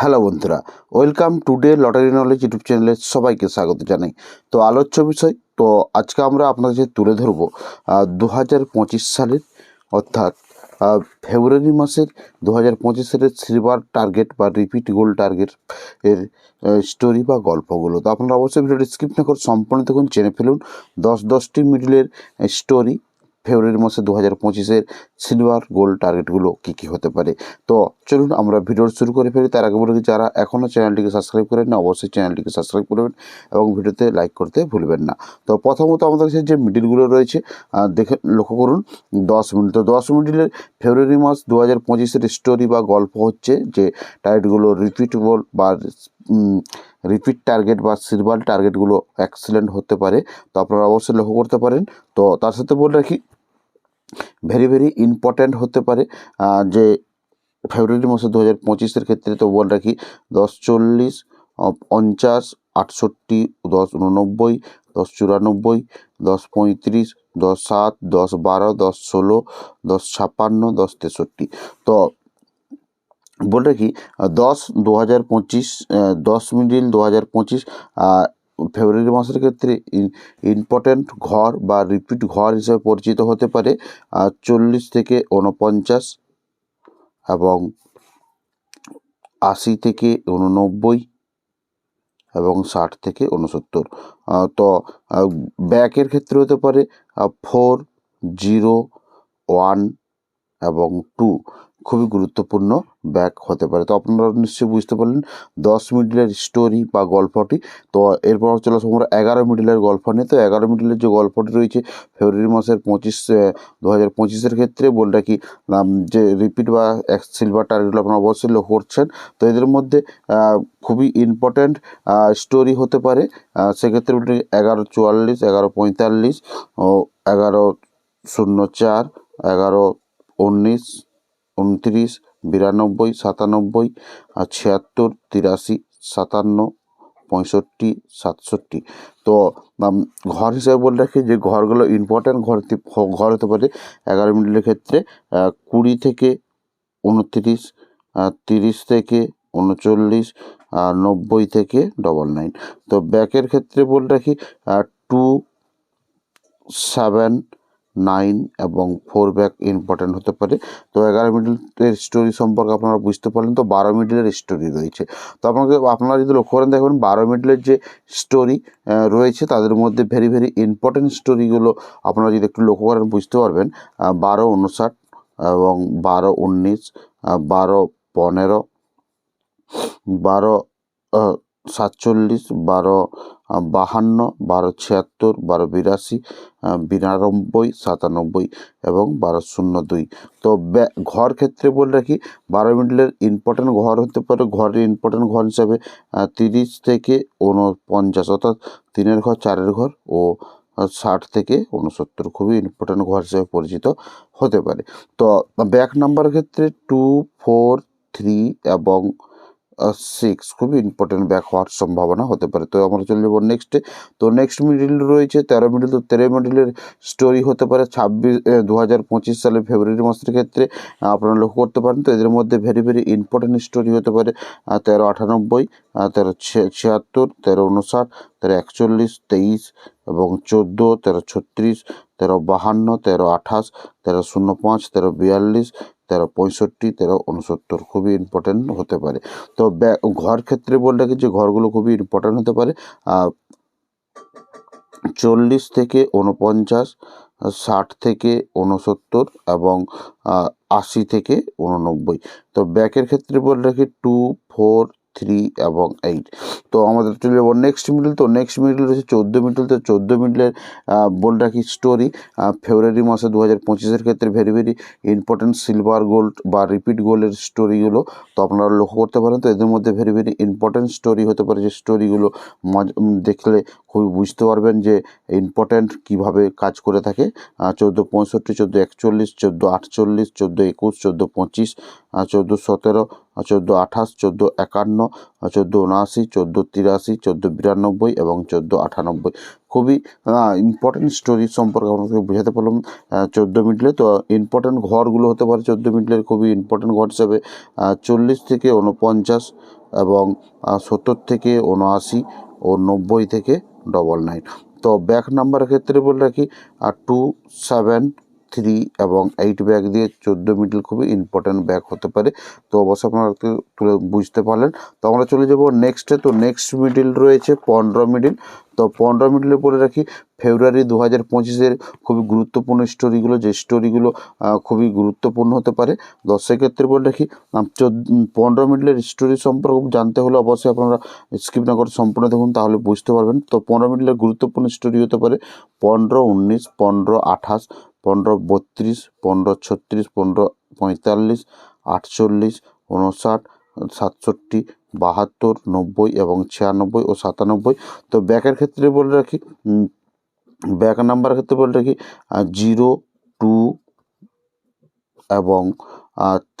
Hello বন্ধুরা, welcome today lottery knowledge YouTube চ্যানেলে সবাইকে স্বাগত জানাই। তো আলোচ্য বিষয়, তো আজকে আমরা আপনাদের তুলে ধরবো দু সালের, অর্থাৎ ফেব্রুয়ারি মাসের দু হাজার পঁচিশ সালের সিলভার টার্গেট বা রিপিট গোল্ড টার্গেট এর স্টোরি বা গল্পগুলো। তো আপনারা অবশ্যই ভিডিওটি স্কিপ না করে সম্পূর্ণ দেখুন, জেনে ফেলুন। দশ দশটি মিডিলের স্টোরি ফেব্রুয়ারি মাসে দু হাজার পঁচিশের সিলভার গোল্ড টার্গেটগুলো কী কী হতে পারে? তো চলুন আমরা ভিডিও শুরু করে ফেলি। তার আগে বলে যারা এখনও চ্যানেলটিকে সাবস্ক্রাইব করেন না অবশ্যই চ্যানেলটিকে সাবস্ক্রাইব করবেন এবং ভিডিওতে লাইক করতে ভুলবেন না। তো প্রথমত আমাদের কাছে যে মিডিলগুলো রয়েছে দেখে, লক্ষ্য করুন, দশ মিনিট। তো দশ মিনিটের ফেব্রুয়ারি মাস দু হাজার পঁচিশের স্টোরি বা গল্প হচ্ছে যে টাইটগুলো রিপিটেবল বা রিপিট টার্গেট বা সিলভার টার্গেটগুলো এক্সিলেন্ট হতে পারে। তো আপনারা অবশ্যই লক্ষ্য করতে পারেন। তো তার সাথে বলে রাখি ভেরি ভেরি ইম্পর্ট্যান্ট হতে পারে। যে ফেব্রুয়ারি মাসে দু হাজার পঁচিশের ক্ষেত্রে তো বল রাখি, দশ চল্লিশ পঞ্চাশ, আটষট্টি, দশ উননব্বই দশ চুরানব্বই, দশ পঁয়ত্রিশ, দশ সাত, দশ বারো, দশ ষোলো, দশ ছাপ্পান্ন, দশ তেষট্টি। তো বলে রাখি দশ দু হাজার পঁচিশ দশ মিডিল দু হাজার পঁচিশ ফেব্রুয়ারি মাসের ক্ষেত্রে ইম্পর্ট্যান্ট ঘর বা রিপিট ঘর হিসেবে পরিচিত হতে পারে চল্লিশ থেকে উনপঞ্চাশ এবং আশি থেকে উননব্বই এবং ষাট থেকে উনসত্তর তো ব্যাকের ক্ষেত্রে হতে পারে ফোর জিরো ওয়ান এবং টু খুবই গুরুত্বপূর্ণ ব্যাক হতে পারে। তো আপনারা নিশ্চয়ই বুঝতে পারলেন, দশ মিডিলের স্টোরি বা গল্পটি। তো এরপর চলে আসব আমরা এগারো মিডিলের গল্প নিয়ে। তো এগারো মিডিলের যে গল্পটি রয়েছে, ফেব্রুয়ারি মাসের পঁচিশ দু হাজার পঁচিশের ক্ষেত্রে বলে রাখি যে রিপিট বা এক্স সিলভার টার্গেটগুলো আপনারা অবশ্যই লক্ষ্য করছেন। তো এদের মধ্যে খুবই ইম্পর্ট্যান্ট স্টোরি হতে পারে। সেক্ষেত্রে এগারো চুয়াল্লিশ, এগারো পঁয়তাল্লিশ, ও, এগারো শূন্য চার, এগারো উনিশ উনত্রিশ, বিরানব্বই, সাতানব্বই আর ছিয়াত্তর, তিরাশি, সাতান্ন, পঁয়ষট্টি, সাতষট্টি। তো ঘর হিসাবে বলে রাখি যে ঘরগুলো ইম্পর্ট্যান্ট ঘর ঘর হতে পারে এগারো মিনিটের ক্ষেত্রে কুড়ি থেকে উনত্রিশ তিরিশ থেকে উনচল্লিশ, আর নব্বই থেকে ডবল নাইন তো ব্যাকের ক্ষেত্রে বলে রাখি টু সেভেন নাইন এবং ফোর ব্যাক ইম্পর্ট্যান্ট হতে পারে। তো এগারো মিডিলের স্টোরি সম্পর্কে আপনারা বুঝতে পারলেন। তো বারো মিডিলের স্টোরি রয়েছে। তো আপনাকে, আপনারা যদি লক্ষ্য করেন দেখবেন বারো মিডিলের যে স্টোরি রয়েছে, তাদের মধ্যে ভেরি ভেরি ইম্পর্ট্যান্ট স্টোরিগুলো আপনারা যদি একটু লক্ষ্য করেন, বুঝতে পারবেন। বারো উনষাট এবং বারো উনিশ বারো পনেরো, বারো সাতচল্লিশ, বারো বাহান্ন, বারো ছিয়াত্তর, বারো বিরাশি বিরানব্বই, সাতানব্বই এবং বারো শূন্য দুই। তো ঘর ক্ষেত্রে বলে রাখি, বারো মিডলের ইম্পর্টেন্ট ঘর হতে পারে, ঘরের ইম্পর্টেন্ট ঘর হিসাবে তিরিশ থেকে উনপঞ্চাশ অর্থাৎ তিনের ঘর, চারের ঘর ও ষাট থেকে উনসত্তর খুবই ইম্পর্টেন্ট ঘর হিসেবে পরিচিত হতে পারে। তো, ব্যাক নাম্বার ক্ষেত্রে টু ফোর থ্রি এবং সিক্স খুবই ইম্পর্টেন্ট ব্যাক হওয়ার সম্ভাবনা হতে পারে। তো আমরা চলে যাব নেক্সটে তো নেক্সট মিডিল রয়েছে, তেরো মিডিল তো তেরো মিডিলের স্টোরি হতে পারে ছাব্বিশ দু হাজার পঁচিশ সালের ফেব্রুয়ারি মাসের ক্ষেত্রে। আপনারা লক্ষ্য করতে পারেন তো এদের মধ্যে ভেরি ভেরি ইম্পর্টেন্ট স্টোরি হতে পারে। তেরো আটানব্বই তেরো ছিয়াত্তর, তেরো উনষাট, তেরো একচল্লিশ, তেইশ এবং চোদ্দ, তেরো ছত্রিশ, তেরো বাহান্ন, তেরো আঠাশ, তেরো শূন্য পাঁচ, তেরো বিয়াল্লিশ তেরো পঁয়ষট্টি, তেরো উনসত্তর খুবই ইম্পর্টেন্ট হতে পারে। তো ঘর ক্ষেত্রে বলে রাখি যে ঘরগুলো খুবই ইম্পর্টেন্ট হতে পারে। চল্লিশ থেকে উনপঞ্চাশ ষাট থেকে উনসত্তর এবং আশি থেকে উননব্বই তো ব্যাকের ক্ষেত্রে বলে রাখি টু ফোর থ্রি এবং এইট তো আমাদের চলে যাব নেক্সট মিডল তো নেক্সট মিডল রয়েছে চোদ্দ মিডল তো চোদ্দ মিডলের বলে রাখি স্টোরি ফেব্রুয়ারি মাসে দু হাজার পঁচিশের ক্ষেত্রে very very important silver gold বা রিপিট গোল্ডের স্টোরিগুলো তো আপনারা লক্ষ্য করতে পারেন। তো এদের মধ্যে ভেরি ভেরি ইম্পর্টেন্ট স্টোরি হতে পারে যে স্টোরিগুলো দেখলে খুবই বুঝতে পারবেন যে ইম্পর্ট্যান্ট কীভাবে কাজ করে থাকে। চোদ্দ পঁয়ষট্টি, চোদ্দ একচল্লিশ, চোদ্দ আটচল্লিশ, চোদ্দ একুশ, চোদ্দ পঁচিশ চোদ্দ সতেরো চোদ্দ আঠাশ, চোদ্দ একান্ন চোদ্দ উনআশি, চোদ্দ তিরাশি, চোদ্দ বিরানব্বই এবং চোদ্দ আটানব্বই। খুবই ইম্পর্টেন্ট স্টোরি সম্পর্কে আপনাকে বোঝাতে পারলাম। চোদ্দ মিডলে তো ইম্পর্টেন্ট ঘরগুলো হতে পারে চোদ্দ মিডলের খুবই ইম্পর্টেন্ট ঘর হিসাবে। চল্লিশ থেকে উনপঞ্চাশ এবং সত্তর থেকে উনআশি ও নব্বই থেকে ডবল নাইন তো ব্যাক নাম্বারের ক্ষেত্রে বলে রাখি টু সেভেন থ্রি এবং এইট ব্যাগ দিয়ে চোদ্দ মিডল খুবই ইম্পর্ট্যান্ট ব্যাগ হতে পারে। তো অবশ্যই আপনারা তুলে বুঝতে পারলেন। তো আমরা চলে যাব নেক্সটে তো নেক্সট মিডিল রয়েছে পনেরো মিডিল তো পনেরো মিডিলে বলে রাখি ফেব্রুয়ারি দু হাজার পঁচিশের খুবই গুরুত্বপূর্ণ স্টোরিগুলো যে স্টোরিগুলো খুবই গুরুত্বপূর্ণ হতে পারে। তো সেক্ষেত্রে বলে রাখি পনেরো মিডিলের স্টোরি সম্পর্কে জানতে হলে অবশ্যই আপনারা স্কিপ না করে সম্পূর্ণ দেখুন, তাহলে বুঝতে পারবেন। তো পনেরো মিডিলের গুরুত্বপূর্ণ স্টোরি হতে পারে, পনেরো উনিশ, পনেরো আঠাশ পনেরো বত্রিশ, পনেরো ছত্রিশ, পনেরো পঁয়তাল্লিশ, আটচল্লিশ উনষাট সাতষট্টি, বাহাত্তর, নব্বই এবং ছিয়ানব্বই ও সাতানব্বই। তো ব্যাকের ক্ষেত্রে বলে রাখি ব্যাক নাম্বারের ক্ষেত্রে বলে রাখি জিরো, টু এবং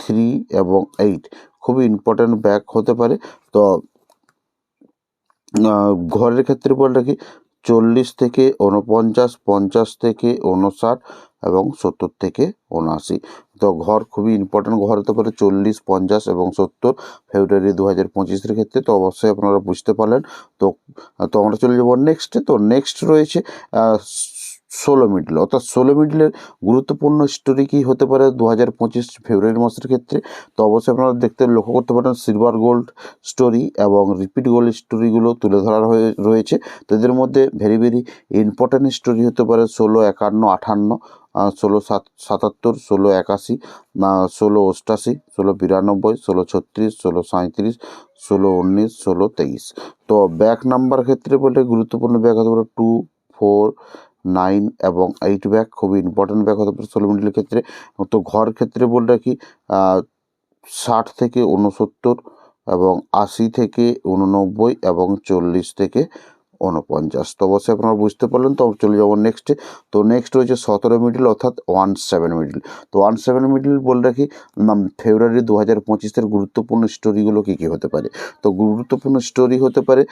থ্রি এবং এইট। খুবই ইম্পর্ট্যান্ট ব্যাক হতে পারে। তো ঘরের ক্ষেত্রে বলে রাখি, চল্লিশ থেকে উনপঞ্চাশ পঞ্চাশ থেকে উনষাট এবং সত্তর থেকে উনআশি। তো ঘর খুবই ইম্পর্ট্যান্ট ঘর হতে পারে চল্লিশ, পঞ্চাশ এবং সত্তর ফেব্রুয়ারি দু হাজার পঁচিশের ক্ষেত্রে। তো অবশ্যই আপনারা বুঝতে পারলেন। তো তো আমরা চলে যাব নেক্সটে তো নেক্সট রয়েছে ষোলো মিডল অর্থাৎ ষোলো মিডলের গুরুত্বপূর্ণ স্টোরি কী হতে পারে দু হাজার পঁচিশ ফেব্রুয়ারি মাসের ক্ষেত্রে? তো অবশ্যই আপনারা দেখতে, লক্ষ্য করতে পারেন সিলভার গোল্ড স্টোরি এবং রিপিট গোল্ড স্টোরিগুলো তুলে ধরা রয়েছে। তো এদের মধ্যে ভেরি ভেরি ইম্পর্ট্যান্ট স্টোরি হতে পারে ষোলো, একান্ন, আঠান্ন। ষোলো সাত, সাতাত্তর, ষোলো একাশি ষোলো অষ্টাশি, ষোলো বিরানব্বই, ষোলো ছত্রিশ, ষোলো সাঁইত্রিশ, ষোলো উনিশ, ষোলো তেইশ। তো ব্যাক নাম্বার ক্ষেত্রে বলে গুরুত্বপূর্ণ ব্যাক হতে পারে টু, ফোর, নাইন এবং এইট ব্যাক খুবই ইম্পর্ট্যান্ট ব্যাক হতে পারে ষোলো মিনিটের ক্ষেত্রে। তো ঘর ক্ষেত্রে বলে রাখি ষাট থেকে উনসত্তর এবং আশি থেকে উননব্বই এবং চল্লিশ থেকে উনপঞ্চাশ তো অবশ্যই আপনারা বুঝতে পারলেন। তো চলে যাব নেক্সটে তো নেক্সট রয়েছে সতেরো মিডিল অর্থাৎ ওয়ান সেভেন মিডিল তো ওয়ান সেভেন মিডিল বলে রাখি ফেব্রুয়ারি দু হাজার পঁচিশের গুরুত্বপূর্ণ স্টোরিগুলো কী কী হতে পারে? তো গুরুত্বপূর্ণ স্টোরি হতে পারে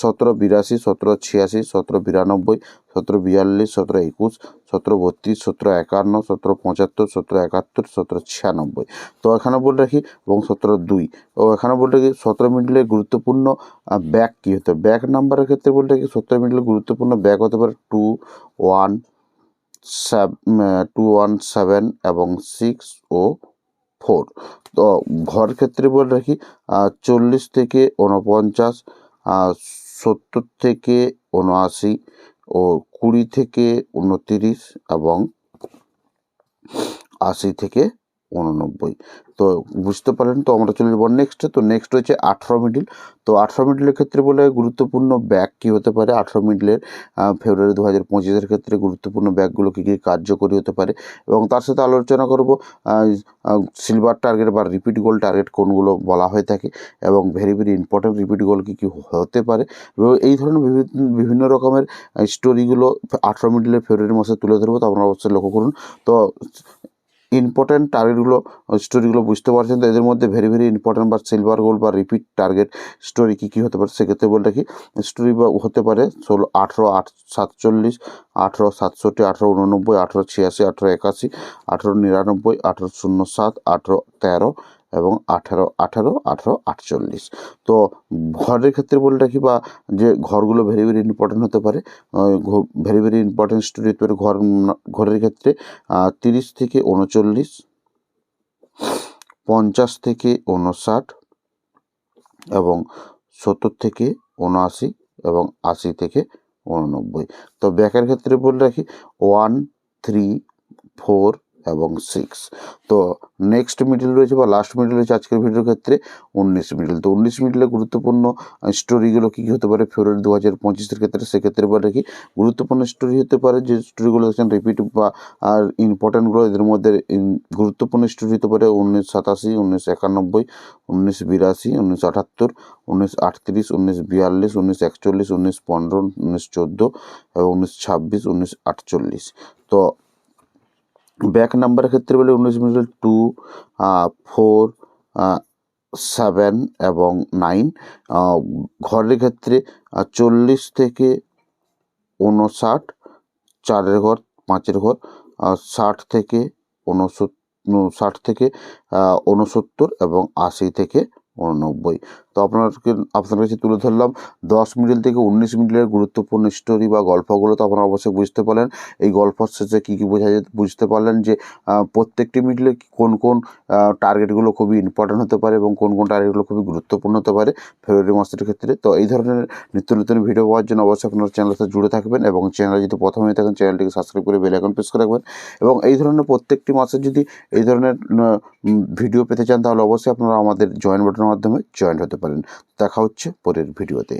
সতেরো বিরাশি, সতেরো ছিয়াশি, সতেরো বিরানব্বই সতেরো বিয়াল্লিশ, সতেরো একুশ, সতেরো বত্রিশ, সতেরো একান্ন, সতেরো পঁচাত্তর, সতেরো একাত্তর, সতেরো ছিয়ানব্বই। তো এখানে বলে রাখি এবং সতেরো দুই। ও এখানে বলে রাখি সতেরো মিডলে গুরুত্বপূর্ণ ব্যাক কী হতে ব্যাক নাম্বারের ক্ষেত্রে বলে রাখি সতেরো মিডলে গুরুত্বপূর্ণ ব্যাক হতে পারে two one two one seven এবং সিক্স ও ফোর তো ঘর ক্ষেত্রে বলে রাখি চল্লিশ থেকে উনপঞ্চাশ সত্তর থেকে উনআশি ও কুড়ি থেকে উনতিরিশ এবং আশি থেকে উননব্বই। তো বুঝতে পারলেন তো আমরা চলে যাব নেক্সটে তো নেক্সট হচ্ছে আঠেরো মিডিল তো আঠেরো মিডিলের ক্ষেত্রে বলে গুরুত্বপূর্ণ ব্যাগ কী হতে পারে? আঠেরো মিডিলের ফেব্রুয়ারি দু হাজার পঁচিশের ক্ষেত্রে গুরুত্বপূর্ণ ব্যাগগুলো কী কী কার্যকরী হতে পারে? এবং তার সাথে আলোচনা করব সিলভার টার্গেট বা রিপিট গোল টার্গেট কোনগুলো বলা হয়ে থাকে এবং very very important repeat goal কী কী হতে পারে? এবং এই ধরনের বিভি- বিভিন্ন রকমের স্টোরিগুলো আঠেরো মিডিলের ফেব্রুয়ারি মাসে তুলে ধরবো, তো আপনারা অবশ্যই লক্ষ্য করুন। তো ইম্পর্ট্যান্ট টার্গেটগুলো স্টোরিগুলো বুঝতে পারছেন তো? এদের মধ্যে ভেরি ভেরি ইম্পর্টেন্ট বা সিলভার গোল বা রিপিট টার্গেট স্টোরি কী কী হতে পারে? সেক্ষেত্রে বলে রাখি স্টোরি বা হতে পারে ষোলো, আঠেরো, আট, সাতচল্লিশ, আঠেরো, সাতষট্টি, আঠেরো, উননব্বই, আঠেরো, ছিয়াশি, আঠেরো, একাশি, আঠেরো, নিরানব্বই, আঠেরো, শূন্য, সাত, আঠেরো, তেরো এবং আঠারো আঠারো আঠারো, আটচল্লিশ। তো ঘরের ক্ষেত্রে বলে রাখি বা যে ঘরগুলো ভেরি ভেরি ইম্পর্ট্যান্ট হতে পারে ভেরি ভেরি ইম্পর্ট্যান্ট স্টোরি হতে পারে ঘর, ঘরের ক্ষেত্রে তিরিশ থেকে উনচল্লিশ, পঞ্চাশ থেকে উনষাট এবং সত্তর থেকে উনআশি এবং আশি থেকে উননব্বই। তো ব্যাকের ক্ষেত্রে বলে রাখি ওয়ান থ্রি ফোর এবং সিক্স তো নেক্সট মিডিল রয়েছে বা লাস্ট মিডিল রয়েছে আজকের ভিডিওর ক্ষেত্রে উনিশ মিডিল তো উনিশ মিডিলে গুরুত্বপূর্ণ স্টোরিগুলো কী কী হতে পারে? ফেব্রুয়ারি দু হাজার পঁচিশের ক্ষেত্রে সেক্ষেত্রে বলে রাখি গুরুত্বপূর্ণ স্টোরি হতে পারে যে স্টোরিগুলো দেখছেন রিপিট বা আর ইম্পর্ট্যান্টগুলো এদের মধ্যে গুরুত্বপূর্ণ স্টোরি হতে পারে উনিশ সাতাশি, উনিশ একানব্বই, উনিশ বিরাশি, উনিশ আটাত্তর, উনিশ আটত্রিশ, উনিশ বিয়াল্লিশ, উনিশ একচল্লিশ, উনিশ পনেরো, উনিশ চোদ্দ এবং উনিশ ছাব্বিশ, উনিশ আটচল্লিশ। তো ব্যাক নাম্বারের ক্ষেত্রে বলে উনিশ মিডল টু ফোর সেভেন এবং নাইন। ঘরের ক্ষেত্রে চল্লিশ থেকে উনষাট চারের ঘর পাঁচের ঘর ষাট থেকে উনসত্তর ষাট থেকে আহ, উনসত্তর এবং আশি থেকে উননব্বই তো আপনাকে আপনার কাছে তুলে ধরলাম, দশ মিডিল থেকে উনিশ মিডিলের গুরুত্বপূর্ণ স্টোরি বা গল্পগুলো তো আপনারা অবশ্যই বুঝতে পারলেন। এই গল্পর শেষে কী কী বোঝা বুঝতে পারলেন যে প্রত্যেকটি মিডিলে কোন কোন টার্গেটগুলো খুবই ইম্পর্ট্যান্ট হতে পারে এবং কোন কোন টার্গেটগুলো খুবই গুরুত্বপূর্ণ হতে পারে ফেব্রুয়ারি মাসের ক্ষেত্রে। তো এই ধরনের নিত্য নতুন ভিডিও পাওয়ার জন্য অবশ্যই আপনার চ্যানেলের সাথে জুড়ে থাকবেন এবং চ্যানেলে যদি প্রথমে হয়ে থাকেন চ্যানেলটিকে সাবস্ক্রাইব করে বেল আইকন প্রেস করে রাখবেন এবং এই ধরনের প্রত্যেকটি মাসে যদি এই ধরনের ভিডিও পেতে চান তাহলে অবশ্যই আপনারা আমাদের জয়েন বাটনের মাধ্যমে জয়েন হতে পারেন। দেখা হচ্ছে পরের ভিডিওতে।